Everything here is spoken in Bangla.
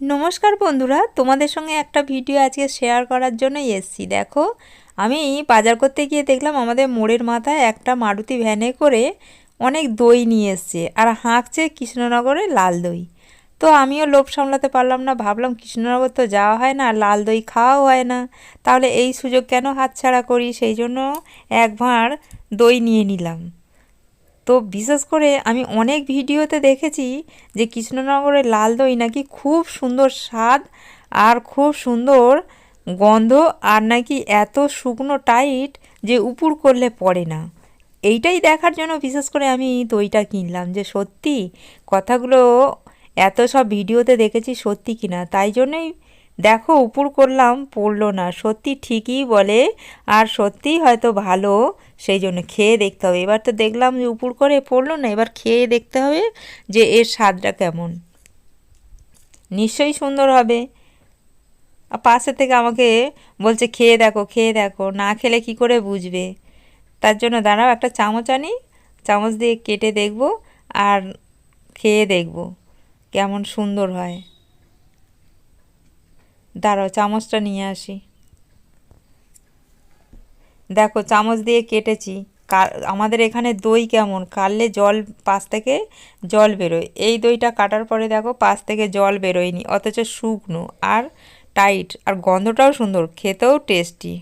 নমস্কার বন্ধুরা, তোমাদের সঙ্গে একটা ভিডিও আজকে শেয়ার করার জন্য এসছি। দেখো, আমি বাজার করতে গিয়ে দেখলাম আমাদের মোড়ের মাথায় একটা মারুতি ভ্যানে করে অনেক দই নিয়ে এসছে, আর হাঁকছে কৃষ্ণনগরে লাল দই। তো আমিও লোভ সামলাতে পারলাম না, ভাবলাম কৃষ্ণনগর তো যাওয়া হয় না, লাল দই খাওয়াও হয় না। তাহলে এই সুযোগ কেন হাতছাড়া করি? সেই জন্য এক ভাঁড় দই নিয়ে নিলাম। তো বিশেষ করে আমি অনেক ভিডিওতে দেখেছি যে কৃষ্ণনগরের লাল দই নাকি খুব সুন্দর স্বাদ আর খুব সুন্দর গন্ধ আর নাকি এত শুকনো টাইট যে উপুর করলে পড়ে না। এইটাই দেখার জন্য বিশেষ করে আমি দইটা কিনলাম যে সত্যি কথাগুলো এত সব ভিডিওতে দেখেছি সত্যি কিনা। তাই জন্যই দেখো, উপর করলাম, পড়ল না। সত্যি ঠিকই বলে, আর সত্যিই হয়তো ভালো, সেই জন্য খেয়ে দেখতে হবে। এবার তো দেখলাম যে উপর করে পড়ল না, এবার খেয়ে দেখতে হবে যে এর স্বাদটা কেমন। নিশ্চয়ই সুন্দর হবে। পাশে থেকে আমাকে বলছে, খেয়ে দেখো খেয়ে দেখো, না খেলে কি করে বুঝবে? তার জন্য দাঁড়াও, একটা চামচ আনি, চামচ দিয়ে কেটে দেখব আর খেয়ে দেখব, কেমন সুন্দর হয়। দাঁড়াও, চামচটা নিয়ে আসি। দেখো, চামচ দিয়ে কেটেছি। আমাদের এখানে দই কেমন? কাটলে জল, পাশ থেকে জল বেরোয়। এই দইটা কাটার পরে দেখো, পাশ থেকে জল বেরোয়নি, অথচ শুকনো আর টাইট। আর গন্ধটাও সুন্দর, খেতেও টেস্টি।